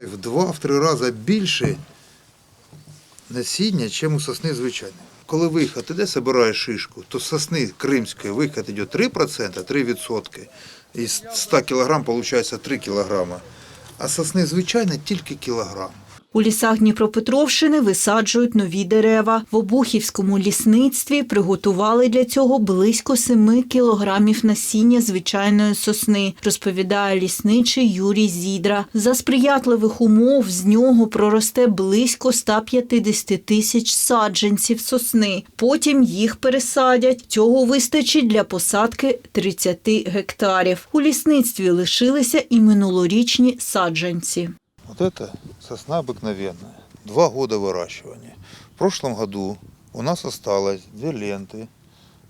В два-три рази більше насіння, ніж у сосни звичайної. Коли вихід іде, збираєш шишку, то сосни кримської виход йде 3%, 3%. Із 100 кг виходить 3 кг. А сосни звичайно тільки кілограм. У лісах Дніпропетровщини висаджують нові дерева. В Обухівському лісництві приготували для цього близько 7 кілограмів насіння звичайної сосни, розповідає лісничий Юрій Зідра. За сприятливих умов з нього проросте близько 150 тисяч саджанців сосни. Потім їх пересадять. Цього вистачить для посадки 30 гектарів. У лісництві лишилися і минулорічні саджанці. Вот это сосна обыкновенная. Два года выращивания. В прошлом году у нас осталось две ленты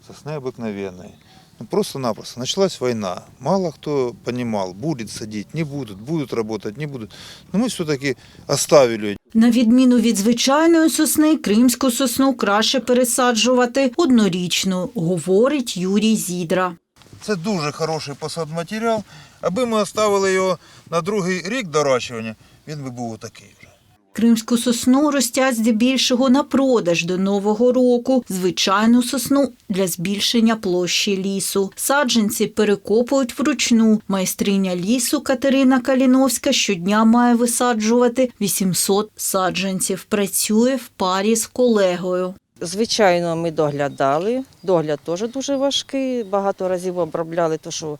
сосны обыкновенной. Ну, просто-напросто началась война. Мало кто понимал, будет садить, не будут, будут работать, не будут. Но мы все-таки оставили На відміну від звичайної сосни, кримську сосну краще пересаджувати однорічну, говорить Юрій Зідра. Це дуже хороший посадматеріал. Аби ми оставили його на другий рік дорощування, він би був отакий вже. Кримську сосну ростять здебільшого на продаж до Нового року, звичайну сосну для збільшення площі лісу. Саджанці перекопують вручну. Майстриня лісу Катерина Каліновська щодня має висаджувати 800 саджанців. Працює в парі з колегою. Звичайно, ми доглядали. Догляд теж дуже важкий. Багато разів обробляли, тому що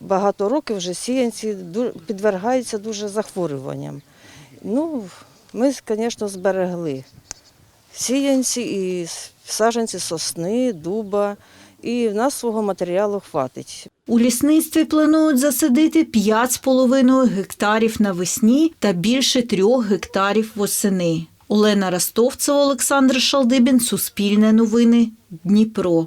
багато років вже сіянці підвергаються дуже захворюванням. Ну, ми, звісно, зберегли сіянці і с- саджанці сосни, дуба, і в нас свого матеріалу хватить. У лісництві планують засадити 5,5 гектарів навесні та більше 3 гектарів восени. Олена Ростовцева, Олександр Шалдибін, Суспільне новини, Дніпро.